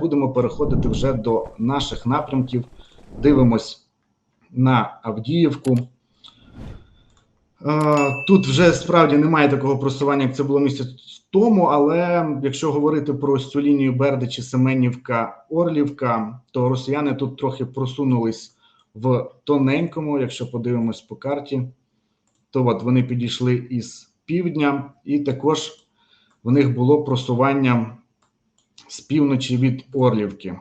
Будемо переходити вже до наших напрямків. Дивимось на Авдіївку. Е, Тут вже справді немає такого просування, як це було місяць тому. Але якщо говорити про цю лінію Бердичі, Семенівка, Орлівка, то росіяни тут трохи просунулись в тоненькому. Якщо подивимось по карті, то от вони підійшли із півдня, і також в них було просування з півночі від Орлівки.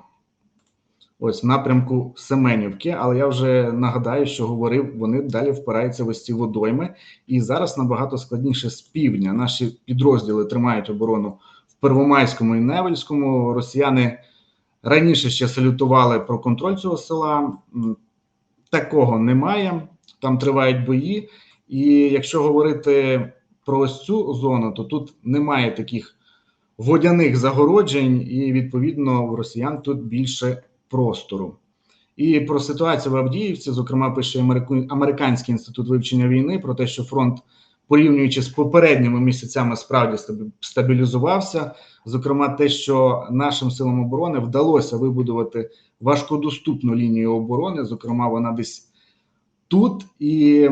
Ось в напрямку Семенівки, але я вже нагадаю, що говорив, вони далі впираються в ось ці водойми, і зараз набагато складніше з півдня. Наші підрозділи тримають оборону в Первомайському і Невельському. Росіяни раніше ще салютували про контроль цього села. Такого немає. Там тривають бої. І якщо говорити про ось цю зону, то тут немає таких водяних загороджень, і відповідно в росіян тут більше простору. І про ситуацію в Авдіївці, зокрема, пише Американський інститут вивчення війни про те, що фронт, порівнюючи з попередніми місяцями, справді стабілізувався. Зокрема, те, що нашим силам оборони вдалося вибудувати важкодоступну лінію оборони. Зокрема, вона десь тут. І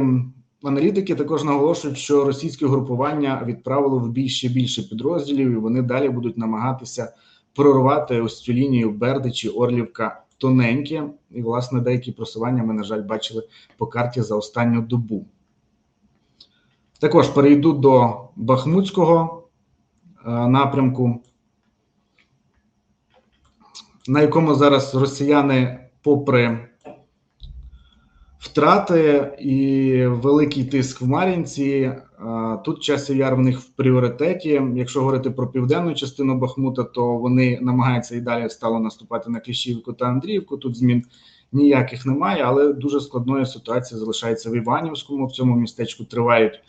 аналітики також наголошують, що російське групування відправило в бій більше підрозділів, і вони далі будуть намагатися прорвати ось цю лінію Бердичі, Орлівка, тоненьке. І, власне, деякі просування ми, на жаль, бачили по карті за останню добу. Також перейду до Бахмутського е, напрямку, на якому зараз росіяни, попри втрати і великий тиск в Мар'їнці. Тут часів яр в них в пріоритеті. Якщо говорити про південну частину Бахмута, то вони намагаються і далі стало наступати на Кліщівку та Андріївку. Тут змін ніяких немає, але дуже складною ситуація залишається в Іванівському. В цьому містечку тривають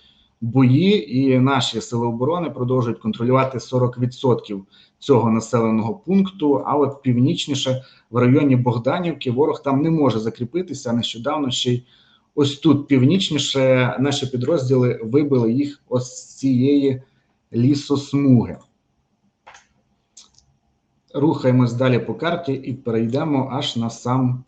бої, і наші сили оборони продовжують контролювати 40% цього населеного пункту. А от північніше в районі Богданівки ворог там не може закріпитися. Нещодавно ще й ось тут північніше наші підрозділи вибили їх ось цієї лісосмуги. Рухаємось далі по карті і перейдемо аж на сам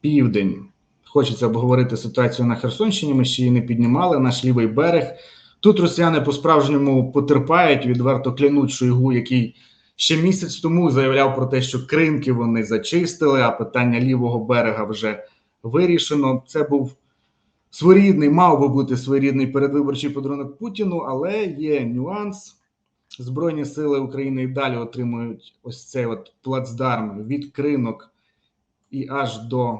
південь. Хочеться обговорити ситуацію на Херсонщині. Ми ще її не піднімали. Наш лівий берег. Тут росіяни по-справжньому потерпають, відверто клянуть Шойгу, який ще місяць тому заявляв про те, що кринки вони зачистили, а питання лівого берега вже вирішено. Це був своєрідний, мав би бути своєрідний передвиборчий подарунок Путіну, але є нюанс. Збройні сили України і далі отримують ось цей от плацдарм від кринок і аж до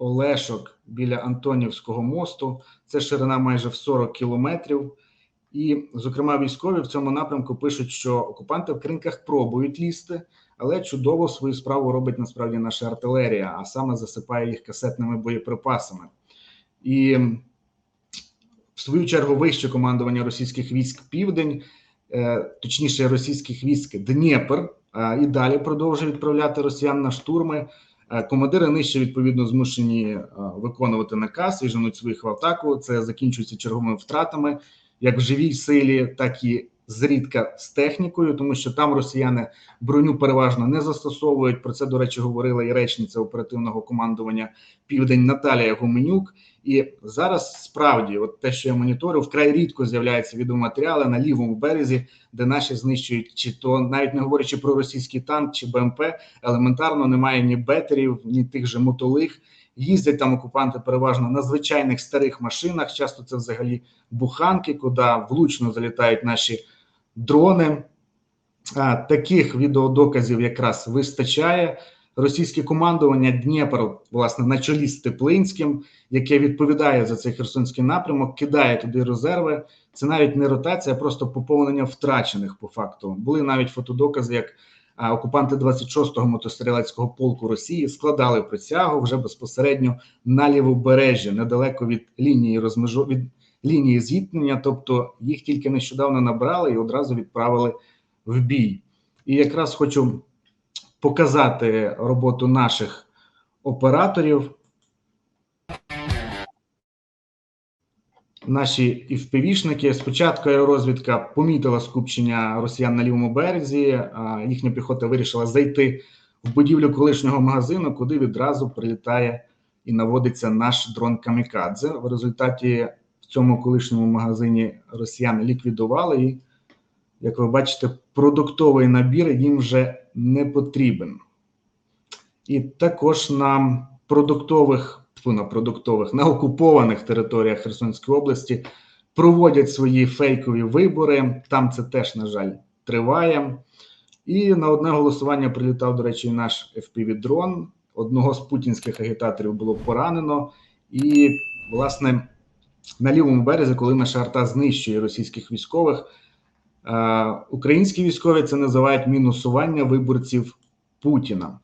Олешок біля Антонівського мосту. Це ширина майже в 40 кілометрів. І, зокрема, військові в цьому напрямку пишуть, що окупанти в кринках пробують лізти, але чудово свою справу робить насправді наша артилерія, а саме засипає їх касетними боєприпасами. І в свою чергу вище командування російських військ Південь, е, точніше, російських військ Дніпр, і далі продовжує відправляти росіян на штурми. Е, Командири нижче відповідно змушені е, виконувати наказ і женуть своїх в атаку. Це закінчується черговими втратами, як в живій силі, так і зрідка з технікою, тому що там росіяни броню переважно не застосовують. Про це до речі говорила і речниця оперативного командування Південь Наталія Гуменюк. І зараз справді, от те, що я моніторю, вкрай рідко з'являються відеоматеріали на лівому березі, де наші знищують, чи то навіть не говорячи про російський танк чи БМП, елементарно немає ні бетерів, ні тих же мотолих. Їздять там окупанти переважно на звичайних старих машинах. Часто це взагалі буханки, куди влучно залітають наші дрони. Таких відеодоказів якраз вистачає. Російське командування Дніпр, власне, на чолі з Теплинським, яке відповідає за цей херсонський напрямок, кидає туди резерви. Це навіть не ротація, а просто поповнення втрачених по факту. Були навіть фотодокази, як окупанти 26-го мотострілецького полку Росії складали присягу вже безпосередньо на лівобережжі, недалеко від лінії розмежу від лінії зіткнення. Тобто їх тільки нещодавно набрали і одразу відправили в бій. І якраз хочу показати роботу наших операторів. наші ІВПВшники. Спочатку аеророзвідка помітила скупчення росіян на лівому березі. Їхня піхота вирішила зайти в будівлю колишнього магазину, куди відразу прилітає і наводиться наш дрон Камікадзе. В результаті в цьому колишньому магазині росіяни ліквідували і, як ви бачите, продуктовий набір їм вже не потрібен. І також на продуктових, на продуктових, на окупованих територіях Херсонської області проводять свої фейкові вибори. Там це теж, на жаль, триває. І на одне голосування прилітав, до речі, наш FPV-дрон. Одного з путінських агітаторів було поранено. І, власне, на лівому березі, коли наша арта знищує російських військових, е, українські військові це називають мінусування виборців Путіна.